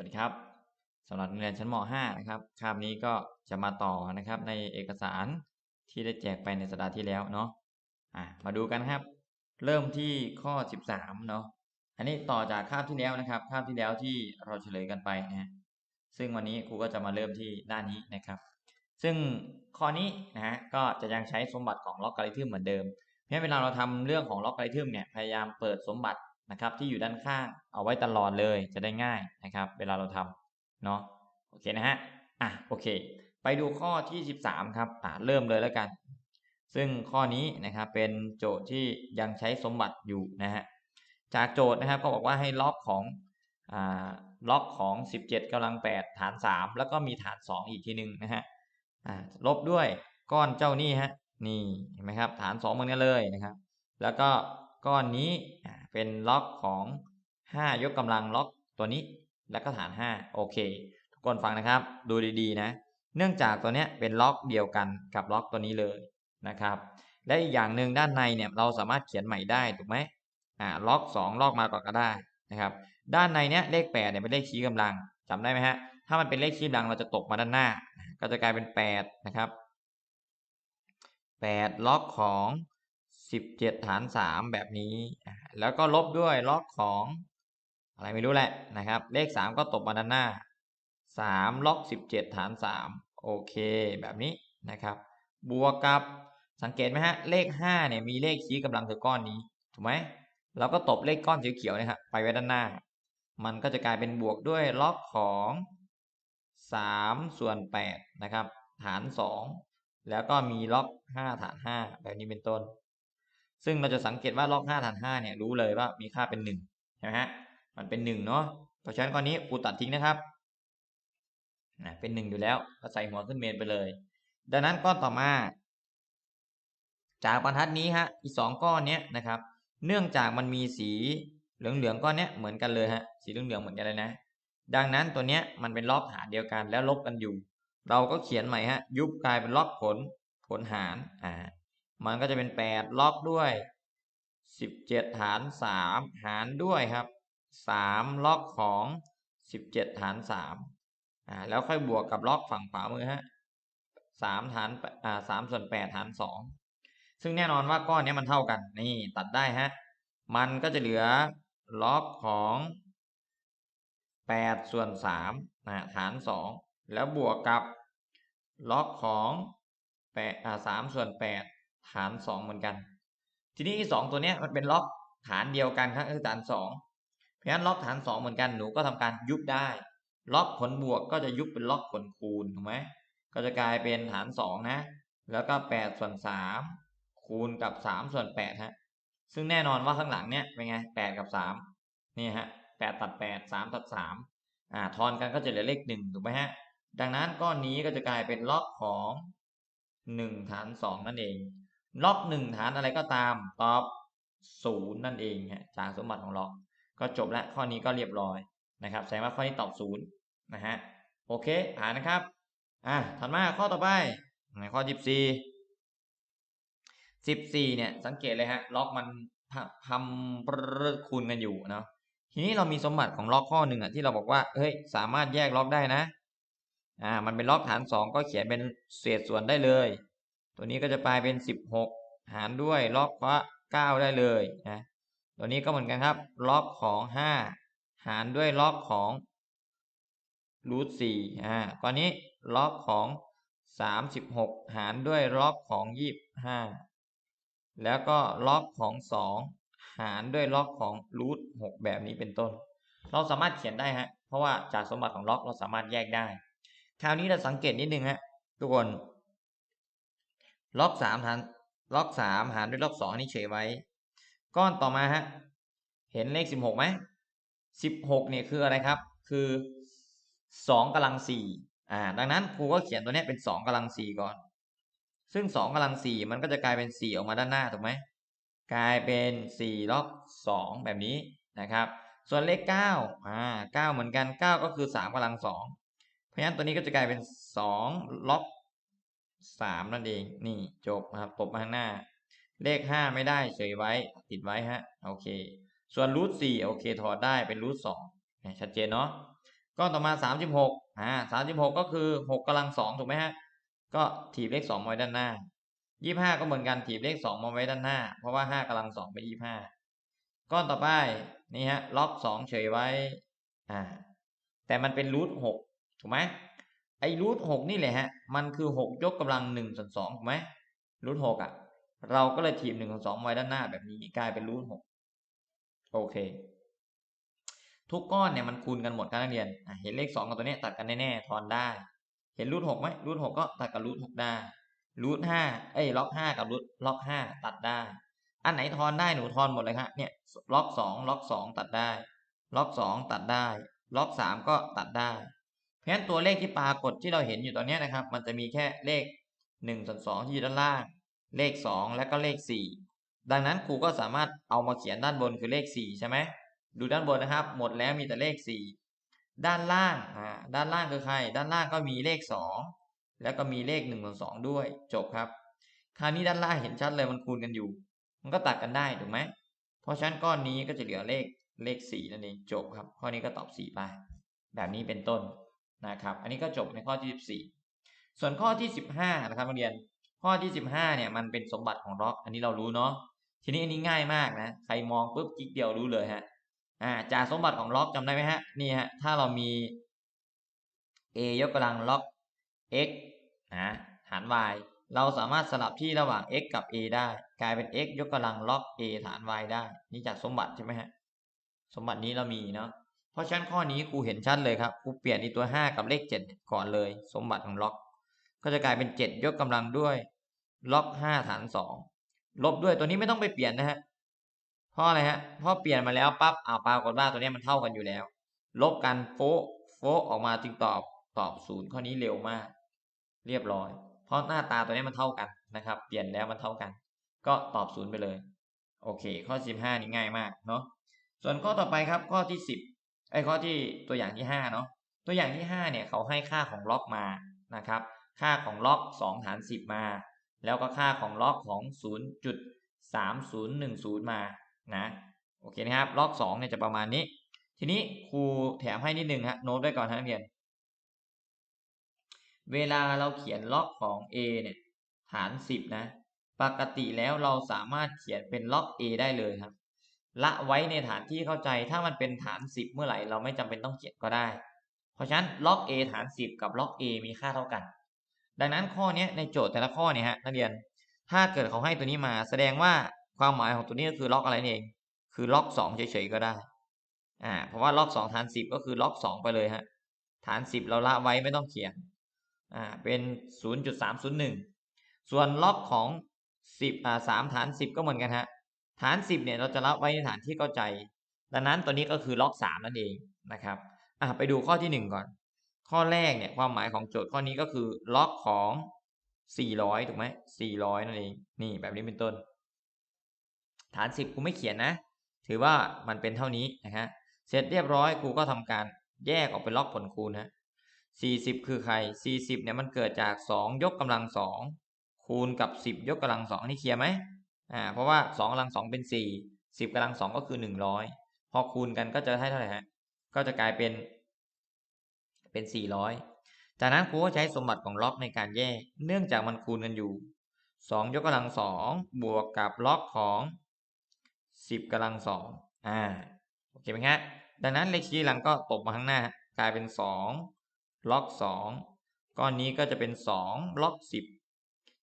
วัสดีครับสำหรับนักเรียนชั้นม .5 นะครับคาบนี้ก็จะมาต่อนะครับในเอกสารที่ได้แจกไปในสัปดาห์ที่แล้วเนาะอะมาดูกันครับ เริ่มที่ข้อ 13เนาะอันนี้ต่อจากคาบที่แล้วนะครับคาบที่แล้วที่เราเฉลยกันไปนะฮะซึ่งวันนี้ครูก็จะมาเริ่มที่ด้านนี้นะครับ ซึ่งข้อนี้นะฮะก็จะยังใช้สมบัติของล็อกการิทึมเหมือนเดิมเพราะเวลาเราทำเรื่องของล็อกการิทึมเนี่ยพยายามเปิดสมบัติ นะครับ ที่อยู่ด้านข้างเอาไว้ตลอดเลยจะได้ง่ายนะครับ เวลาเราทำเนาะโอเคนะฮะอะโอเค ไปดูข้อที่ 13 ครับอะเริ่มเลยแล้วกัน ซึ่งข้อนี้นะครับเป็นโจทย์ที่ยังใช้สมบัติอยู่นะฮะจากโจทย์นะครับก็บอกว่าให้ล็อกของอ่าล็อกของ 17กำลัง 8 ฐาน 3 แล้วก็มีฐาน 2 อีกทีหนึ่งนะฮะอ่าลบด้วยก้อนเจ้านี่ฮะนี่เห็นไหมครับฐาน2เหมือนกันเลยนะครับ แล้วก็ ก้อนนี้เป็นล็อกของ 5 ยกกำลังล็อกตัวนี้ แล้วก็ฐาน 5 โอเค ทุกคนฟังนะครับ ดูดีๆนะ เนื่องจากตัวนี้เป็นล็อกเดียวกันกับล็อกตัวนี้เลยนะครับ และอีกอย่างหนึ่งด้านในเนี่ยเราสามารถเขียนใหม่ได้ถูกไหมอ่าล็อก 2 ล็อกมาก่อนก็ได้นะครับ ด้านในเนี้ยเลข8เนี่ยเป็นเลขชี้กำลังจำได้ไหมฮะ ถ้ามันเป็นเลขชี้กำลังเราจะตกมาด้านหน้า ก็จะกลายเป็น 8 นะครับ8ล็อกของ สิบเจ็ดฐานสามแบบนี้ แล้วก็ลบด้วยล็อกของ อะไรไม่รู้แหละนะครับ เลขสามก็ตกมาด้านหน้าสามล็อกสิบเจ็ดฐานสามโอเคแบบนี้นะครับ บวกกับสังเกตไหมฮะ เลขห้าเนี่ยมีเลขชี้กำลังคือก้อนนี้ ถูกไหมเราก็ตบเลขก้อนสีเขียวนะครับไปไว้ด้านหน้า มันก็จะกลายเป็นบวกด้วยล็อกของสามส่วนแปดนะครับ ฐานสองแล้วก็มีล็อกห้าฐานห้าแบบนี้เป็นต้น ซึ่งเราจะสังเกตว่าล็อก5ฐาน5เนี่ยรู้เลยว่ามีค่าเป็น1ใช่ไหมฮะมันเป็น1เนาะเพราะฉะนั้นก้อนนี้ครูตัดทิ้งนะครับนะเป็น1อยู่แล้วก็ใส่หัวขึ้นเมนไปเลย ดังนั้นก้อนต่อมา จากบรรทัดนี้ฮะอีกสองก้อนเนี้ยนะครับ เนื่องจากมันมีสีเหลืองๆก้อนเนี้ยเหมือนกันเลยฮะสีเหลืองๆเหมือนกันเลยนะ ดังนั้นตัวเนี้ยมันเป็นล็อกหารเดียวกันแล้วลบกันอยู่ เราก็เขียนใหม่ฮะยุบกลายเป็นล็อกผลผลหารอ่า มันก็จะเป็นแปดล็อกด้วยสิบเจ็ดฐานสามหารด้วยครับสามล็อกของสิบเจ็ดฐานสามอ่าแล้วค่อยบวกกับล็อกฝั่งขวามือฮะสามฐานอ่าสามส่วนแปดฐานสองซึ่งแน่นอนว่าก้อนนี้มันเท่ากันนี่ตัดได้ฮะมันก็จะเหลือล็อกของแปดส่วนสามนะฐานสองแล้วบวกกับล็อกของแปดอ่าสามส่วนแปด ฐานสองเหมือนกัน ทีนี้สองตัวเนี้ยมันเป็นล็อกฐานเดียวกันครับคือฐานสองเพราะฉะนั้นล็อกฐานสองเหมือนกันหนูก็ทำการยุบได้ ล็อกผลบวกก็จะยุบเป็นล็อกผลคูณถูกไหมก็จะกลายเป็นฐานสองนะ แล้วก็แปดส่วนสามคูณกับสามส่วนแปดฮะ ซึ่งแน่นอนว่าข้างหลังเนี้ยเป็นไงแปดกับสามนี่ฮะแปดตัดแปดสามตัดสามอ่าทอนกันก็จะเหลือเลขหนึ่งถูกไหมฮะ ดังนั้นก้อนนี้ก็จะกลายเป็นล็อกของหนึ่งฐานสองนั่นเอง ล็อกหนึ่งฐานอะไรก็ตามตอบศูนย์นั่นเองฮะจากสมบัติของล็อก ก็จบแล้วข้อนี้ก็เรียบร้อยนะครับแสดงว่าข้อนี้ตอบศูนย์นะฮะโอเคผ่านนะครับอะถัดมาข้อต่อไปข้อสิบสี่สิบสี่เนี่ยสังเกตเลยฮะล็อกมันทำประคูณกันอยู่เนาะทีนี้เรามีสมบัติของล็อกข้อหนึ่งอะที่เราบอกว่าเฮ้ยสามารถแยกล็อกได้นะอ่ามันเป็นล็อกฐานสองก็เขียนเป็นเศษส่วนได้เลย ตัวนี้ก็จะกลายเป็นสิบหกหารด้วยล็อกว่าเก้าได้เลยนะตัวนี้ก็เหมือนกันครับ ล็อกของห้าหารด้วยล็อกของรูทสี่อ่าตอนนี้ล็อกของสามสิบหกหารด้วยล็อกของยี่ห้าแล้วก็ล็อกของสองหารด้วยล็อกของรูทหกแบบนี้เป็นต้น เราสามารถเขียนได้ฮะเพราะว่าจากสมบัติของล็อกเราสามารถแยกได้ คราวนี้เราสังเกตนิดนึงฮะทุกคน ล็อกสามหารล็อกสามหารด้วยล็อกสองนี่เฉยไว้ ก้อนต่อมาฮะเห็นเลขสิบหกไหมสิบหกเนี่ยคืออะไรครับ คือสองกำลังสี่อ่า ดังนั้นครูก็เขียนตัวนี้เป็นสองกำลังสี่ก่อน ซึ่งสองกำลังสี่มันก็จะกลายเป็นสี่ออกมาด้านหน้าถูกไหมกลายเป็นสี่ล็อกสองแบบนี้นะครับ ส่วนเลขเก้าอ่าเก้าเหมือนกันเก้าก็คือสามกำลังสองเพราะฉะนั้นตัวนี้ก็จะกลายเป็นสองล็อก สามนั่นเอง นี่จบนะครับตบมาข้างหน้า เลขห้าไม่ได้เฉยไว้ ติดไว้ฮะ โอเค ส่วนรูทสี่โอเค ถอดได้เป็นรูทสองชัดเจนเนาะก้อนต่อมาสามสิบหกอ่าสามสิบหกก็คือหกกำลังสองถูกไหมฮะ ก็ถีบเลขสองมาไว้ด้านหน้ายี่ห้าก็เหมือนกันถีบเลขสองมาไว้ด้านหน้า เพราะว่าห้ากำลังสองเป็นยี่ห้าก้อนต่อไปนี่ฮะ ล็อกสองเฉยไว้ อ่า แต่มันเป็นรูทหกถูกไหม ไอ้รูทหกนี่แหละฮะ มันคือหกยกกำลังหนึ่งส่วนสองถูกไหมรูทหกอะ เราก็เลยถีบหนึ่งส่วนสองไว้ด้านหน้าแบบนี้กลายเป็นรูทหกโอเค ทุกก้อนเนี่ยมันคูณกันหมดครับนักเรียนเห็นเลขสองกับตัวนี้ตัดกันแน่ๆทอนได้ เห็นรูทหกไหมรูทหกก็ตัดกับรูทหกได้รูทห้าเอ้ยล็อกห้ากับรูทล็อกห้าตัดได้ อันไหนทอนได้หนูทอนหมดเลยครับเนี่ยล็อกสองล็อกสองตัดได้ ล็อกสองตัดได้ ล็อกสามก็ตัดได้ พราะนั้นตัวเลขที่ปรากฏที่เราเห็นอยู่ตอนนี้นะครับ มันจะมีแค่เลขหนึ่งส่วนสองที่อยู่ด้านล่าง เลขสองและก็เลขสี่ดังนั้นครูก็สามารถเอามาเขียนด้านบนคือเลขสี่ใช่ไหมดูด้านบนนะครับ หมดแล้วมีแต่เลขสี่ด้านล่างอ่าด้านล่างคือใคร ด้านล่างก็มีเลขสองแล้วก็มีเลขหนึ่งส่วนสองด้วย จบครับ คราวนี้ด้านล่างเห็นชัดเลยมันคูณกันอยู่ มันก็ตัดกันได้ถูกไหมเพราะฉะนั้นก้อนนี้ก็จะเหลือเลขเลขสี่นั่นเองจบครับ ข้อนี้ก็ตอบสี่ไป แบบนี้เป็นต้น นะครับ อันนี้ก็จบในข้อที่สิบสี่ส่วนข้อที่สิบห้านะครับนักเรียน ข้อที่สิบห้าเนี่ยมันเป็นสมบัติของล็อก อันนี้เรารู้เนาะ ทีนี้อันนี้ง่ายมากนะ ใครมองปุ๊บกิ๊กเดียวรู้เลยฮะ อ่า จากสมบัติของล็อกจำได้ไหมฮะ นี่ฮะ ถ้าเรามี a ยกกำลังล็อก x นะหาร y เราสามารถสลับที่ระหว่าง x กับ a ได้ กลายเป็น x ยกกำลังล็อก a ฐาน y ได้ นี่จากสมบัติใช่ไหมฮะ สมบัตินี้เรามีเนาะ ราะฉะนั้นข้อนี้ครูเห็นชัดเลยครับครูเปลี่ยนอีตัว 5 กับเลข 7 ก่อนเลย สมบัติของล็อก ก็จะกลายเป็น 7 ยกกำลังด้วย ล็อก 5 ฐาน 2 ลบด้วยตัวนี้ไม่ต้องไปเปลี่ยนนะฮะเพราะอะไรฮะเพราะเปลี่ยนมาแล้วปั๊บเอาปรากฏว่าตัวนี้มันเท่ากันอยู่แล้ว ลบกันโฟะโฟะออกมาจึงตอบตอบศูนย์ข้อนี้เร็วมาก เรียบร้อย เพราะหน้าตาตัวนี้มันเท่ากันนะครับ เปลี่ยนแล้วมันเท่ากัน ก็ตอบศูนย์ไปเลย โอเค ข้อสิบห้านี่ง่ายมากเนาะส่วนข้อต่อไปครับข้อที่สิบ ไอ้ข้อที่ตัวอย่างที่ห้าเนาะตัวอย่างที่ห้าเนี่ยเขาให้ค่าของล็อกมานะครับ ค่าของล็อกสองฐานสิบมา แล้วก็ค่าของล็อกของศูนย์จุดสามศูนย์หนึ่งศูนย์มานะโอเคนะครับล็อกสองเนี่ยจะประมาณนี้ ทีนี้ครูแถมให้นิดนึงฮะโน้ตไว้ก่อนนะนักเรียน เวลาเราเขียนล็อกของ a เนี่ยฐานสิบนะ ปกติแล้วเราสามารถเขียนเป็นล็อก a ได้เลยครับ ละไว้ในฐานที่เข้าใจถ้ามันเป็นฐานสิบเมื่อไหร่เราไม่จำเป็นต้องเขียนก็ได้ เพราะฉะนั้นล็อก a ฐานสิบกับล็อก a มีค่าเท่ากัน ดังนั้นข้อนี้ในโจทย์แต่ละข้อเนี่ยฮะนักเรียนถ้าเกิดเขาให้ตัวนี้มา แสดงว่าความหมายของตัวนี้ก็คือล็อกอะไรนี่เอง คือล็อกสองเฉยๆก็ได้อ่าเพราะว่าล็อกสองฐานสิบก็คือล็อกสองไปเลยฮะฐานสิบเราละไว้ไม่ต้องเขียนอ่าเป็นศูนย์จุดสามศูนย์หนึ่งส่วนล็อกของสิบอ่าสามฐานสิบก็เหมือนกันฮะ ฐานสิบเนี่ยเราจะละไว้ในฐานที่เข้าใจ ดังนั้นตัวนี้ก็คือล็อกสามนั่นเองนะครับอ่าไปดูข้อที่หนึ่งก่อน ข้อแรกเนี่ยความหมายของโจทย์ข้อนี้ก็คือล็อกของสี่ร้อยถูกไหมสี่ร้อยนั่นเอง นี่แบบนี้เป็นต้น ฐานสิบครูไม่เขียนนะ ถือว่ามันเป็นเท่านี้นะฮะเสร็จเรียบร้อยครูก็ทำการแยกออกเป็นล็อกผลคูณนะสี่สิบคือใครสี่สิบเนี่ยมันเกิดจากสองยกกำลังสองคูณกับสิบยกกำลังสองนี่เคลียร์ไหม อ่าเพราะว่าสองกำลังสองเป็นสี่สิบกำลังสองก็คือหนึ่งร้อยพอคูณกันก็จะได้เท่าไหร่ฮะก็จะกลายเป็นเป็นสี่ร้อยจากนั้นครูก็ใช้สมบัติของล็อกในการแยก เนื่องจากมันคูณกันอยู่สองยกกำลังสองบวกกับล็อกของสิบกำลังสองอ่าโอเคไหมฮะดังนั้นเลขชี้หลังก็ตบมาข้างหน้า กลายเป็นสองล็อกสองก้อนนี้ก็จะเป็นสองล็อกสิบ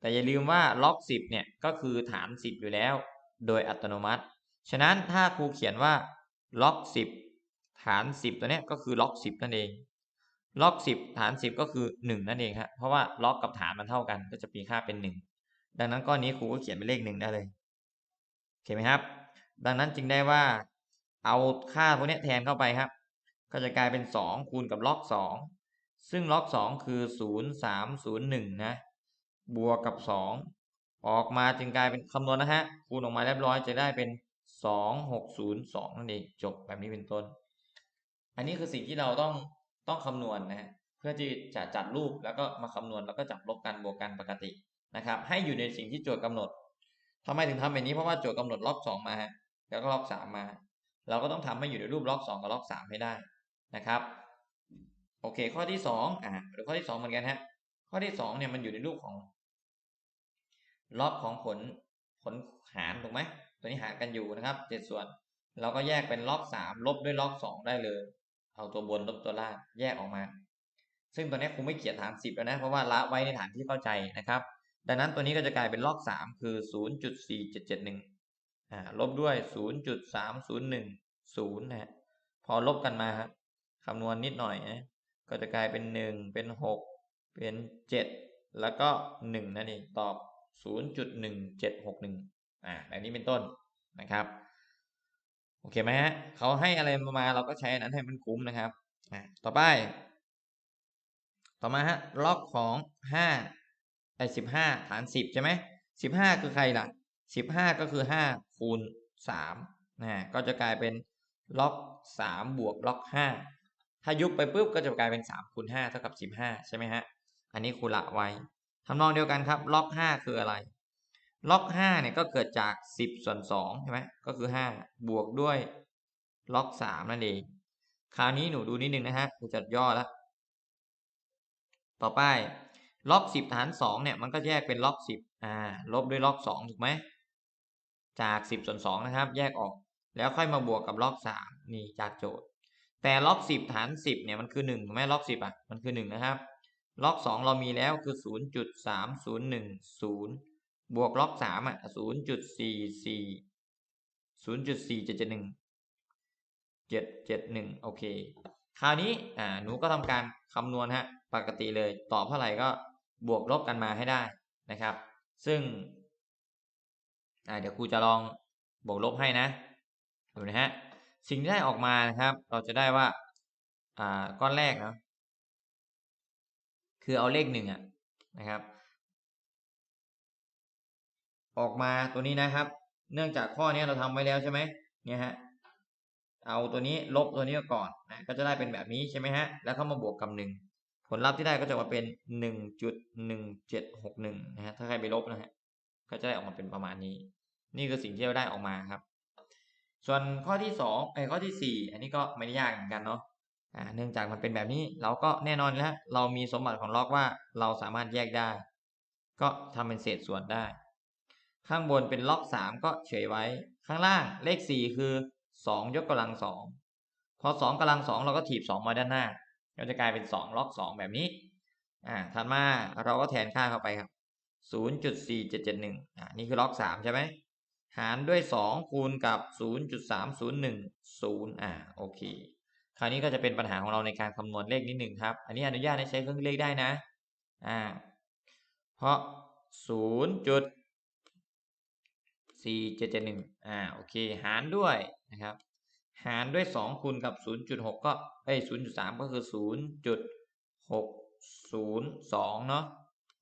แต่อย่าลืมว่าล็อกสิบเนี่ยก็คือฐานสิบอยู่แล้ว โดยอัตโนมัติ ฉะนั้นถ้าครูเขียนว่าล็อกสิบฐานสิบตัวเนี้ยก็คือล็อกสิบนั่นเอง ล็อกสิบฐานสิบก็คือหนึ่งนั่นเองครับเพราะว่าล็อกกับฐานมันเท่ากันก็จะมีค่าเป็นหนึ่งดังนั้นก้อนนี้ครูก็เขียนเป็นเลขหนึ่งได้เลยโอเคไหมครับ ดังนั้นจึงได้ว่า เอาค่าพวกนี้แทนเข้าไปครับ ก็จะกลายเป็นสองคูณกับล็อกสองซึ่งล็อกสองคือศูนย์สามศูนย์หนึ่งนะ บวกกับสองออกมาจึงกลายเป็นคำนวณนะฮะคูณออกมาเรียบร้อยจะได้เป็นสองหกศูนย์สองนั่นเองจบแบบนี้เป็นต้น อันนี้คือสิ่งที่เราต้องต้องคำนวณนะฮะเพื่อที่จะจัดรูปแล้วก็มาคำนวณแล้วก็จับลบกันบวกกันปกตินะครับ ให้อยู่ในสิ่งที่โจทย์กำหนดทำไมถึงทำแบบนี้เพราะว่าโจทย์กำหนดล็อกสองมาฮะแล้วก็ล็อกสามมา เราก็ต้องทำให้อยู่ในรูปล็อกสองกับล็อกสามให้ได้นะครับโอเค ข้อที่สองอ่าหรือข้อที่สองเหมือนกันฮะ ข้อที่สองเนี่ยมันอยู่ในรูปของ ล็อกของผลผลหารถูกไหมตัวนี้หารกันอยู่นะครับเจ็ดส่วน เราก็แยกเป็นล็อกสามลบด้วยล็อกสองได้เลย เอาตัวบนลบตัวล่างแยกออกมา ซึ่งตัวนี้คงไม่เขียนฐานสิบแล้วนะ เพราะว่าละไว้ในฐานที่เข้าใจนะครับ ดังนั้นตัวนี้ก็จะกลายเป็นล็อกสามคือศูนย์จุดสี่เจ็ดเจ็ดหนึ่งอ่าลบด้วยศูนย์จุดสามศูนย์หนึ่งศูนย์นะฮะพอลบกันมาครับคำนวณนิดหน่อยนะก็จะกลายเป็นหนึ่งเป็นหกเป็นเจ็ดแล้วก็หนึ่งนั่นเองตอบ ศูนย์จุดหนึ่งเจ็ดหกหนึ่งอ่าแบบนี้เป็นต้นนะครับ โอเคไหมฮะเขาให้อะไรมาเราก็ใช้อันนั้นให้มันคุ้มนะครับอ่าต่อไป ต่อมาฮะล็อกของห้าไอสิบห้าฐานสิบใช่ไหมสิบห้าคือใครล่ะสิบห้าก็คือห้าคูณสามนะก็จะกลายเป็นล็อกสามบวกล็อกห้าถ้ายุบไปปุ๊บก็จะกลายเป็นสามคูณห้าเท่ากับสิบห้าใช่ไหมฮะ อันนี้ครูละไว้ ทำนองเดียวกันครับล็อกห้าคืออะไร ล็อกห้าเนี่ยก็เกิดจากสิบส่วนสองใช่ไหมก็คือห้าบวกด้วยล็อกสามนั่นเองคราวนี้หนูดูนิดนึงนะฮะครูจัดย่อแล้วต่อไปล็อกสิบฐานสองเนี่ยมันก็แยกเป็นล็อกสิบอ่าลบด้วยล็อกสองถูกไหมจากสิบส่วนสองนะครับ แยกออกแล้วค่อยมาบวกกับล็อกสามนี่จากโจทย์ แต่ล็อกสิบฐานสิบเนี่ยมันคือหนึ่งถูกไหมล็อกสิบอะมันคือหนึ่งนะครับ ล็อกสองเรามีแล้วคือศูนย์จุดสามศูนย์หนึ่งศูนย์บวกล็อกสามอะศูนย์จุดสี่สี่ศูนย์จุดสี่เจ็ดเจ็ดหนึ่งเจ็ดเจ็ดหนึ่งโอเค คราวนี้อ่าหนูก็ทำการคำนวณฮะ ปกติเลย ตอบเท่าไหร่ก็บวกลบกันมาให้ได้นะครับ ซึ่งอ่าเดี๋ยวครูจะลองบวกลบให้นะ ดูนะฮะ สิ่งที่ได้ออกมานะครับ เราจะได้ว่าอ่าก้อนแรกเนาะ คือเอาเลขหนึ่งอะนะครับ ออกมาตัวนี้นะครับ เนื่องจากข้อนี้เราทำไว้แล้วใช่ไหมเนี่ยฮะเอาตัวนี้ลบตัวนี้ก่อนนะก็จะได้เป็นแบบนี้ใช่ไหมฮะแล้วเข้ามาบวกกับหนึ่งผลลัพธ์ที่ได้ก็จะมาเป็นหนึ่งจุดหนึ่งเจ็ดหกหนึ่งนะฮะถ้าใครไปลบนะฮะก็จะได้ออกมาเป็นประมาณนี้ นี่คือสิ่งที่เราได้ออกมาครับ ส่วนข้อที่สองไอ้ข้อที่สี่อันนี้ก็ไม่ได้ยากเหมือนกันเนาะ เนื่องจากมันเป็นแบบนี้เราก็แน่นอนแล้วเรามีสมบัติของล็อกว่าเราสามารถแยกได้ ก็ทำเป็นเศษส่วนได้ ข้างบนเป็นล็อกสามก็เฉยไว้ ข้างล่างเลขสี่คือสองยกกำลังสองพอสองกำลังสองเราก็ถีบสองมาด้านหน้าก็จะกลายเป็นสองล็อกสองแบบนี้อ่าถัดมาเราก็แทนค่าเข้าไปครับศูนย์จุดสี่เจ็ดเจ็ดหนึ่งอ่านี่คือล็อกสามใช่ไหมหารด้วยสองคูณกับศูนย์จุดสามศูนย์หนึ่งศูนย์อ่าโอเค คราวนี้ก็จะเป็นปัญหาของเราในการคำนวณเลขนิดหนึ่งครับ อันนี้อนุญาตให้ใช้เครื่องเลขได้นะ อ่า เพราะศูนย์จุดสี่เจ็ดเจ็ดหนึ่งอ่า โอเค หารด้วยนะครับ หารด้วยสองคูณกับศูนย์จุดหกก็ เอ้ยศูนย์จุดสามก็คือศูนย์จุดหกศูนย์สองเนาะ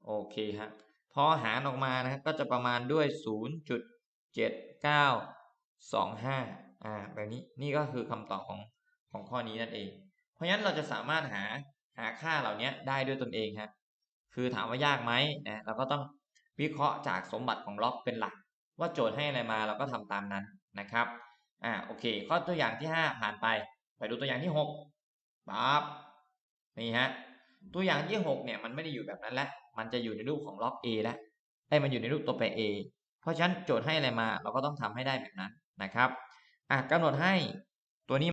โอเคฮะ พอหารออกมานะครับก็จะประมาณด้วยศูนย์จุดเจ็ดเก้าสองห้าอ่า แบบนี้ นี่ก็คือคำตอบของ ของข้อนี้นั่นเอง เพราะฉะนั้นเราจะสามารถหาหาค่าเหล่านี้ได้ด้วยตนเองฮะคือถามว่ายากไหมนะเราก็ต้องวิเคราะห์จากสมบัติของล็อกเป็นหลัก ว่าโจทย์ให้อะไรมาเราก็ทำตามนั้นนะครับอ่าโอเค ข้อตัวอย่างที่ห้าผ่านไปไปดูตัวอย่างที่หกปั๊บนี่ฮะตัวอย่างที่หกเนี่ยมันไม่ได้อยู่แบบนั้นแล้วมันจะอยู่ในรูปของล็อก A แล้วไอ้มันอยู่ในรูปตัวแปร A เพราะฉะนั้นโจทย์ให้อะไรมาเราก็ต้องทำให้ได้แบบนั้นนะครับอะกำหนดให้ตัวนี้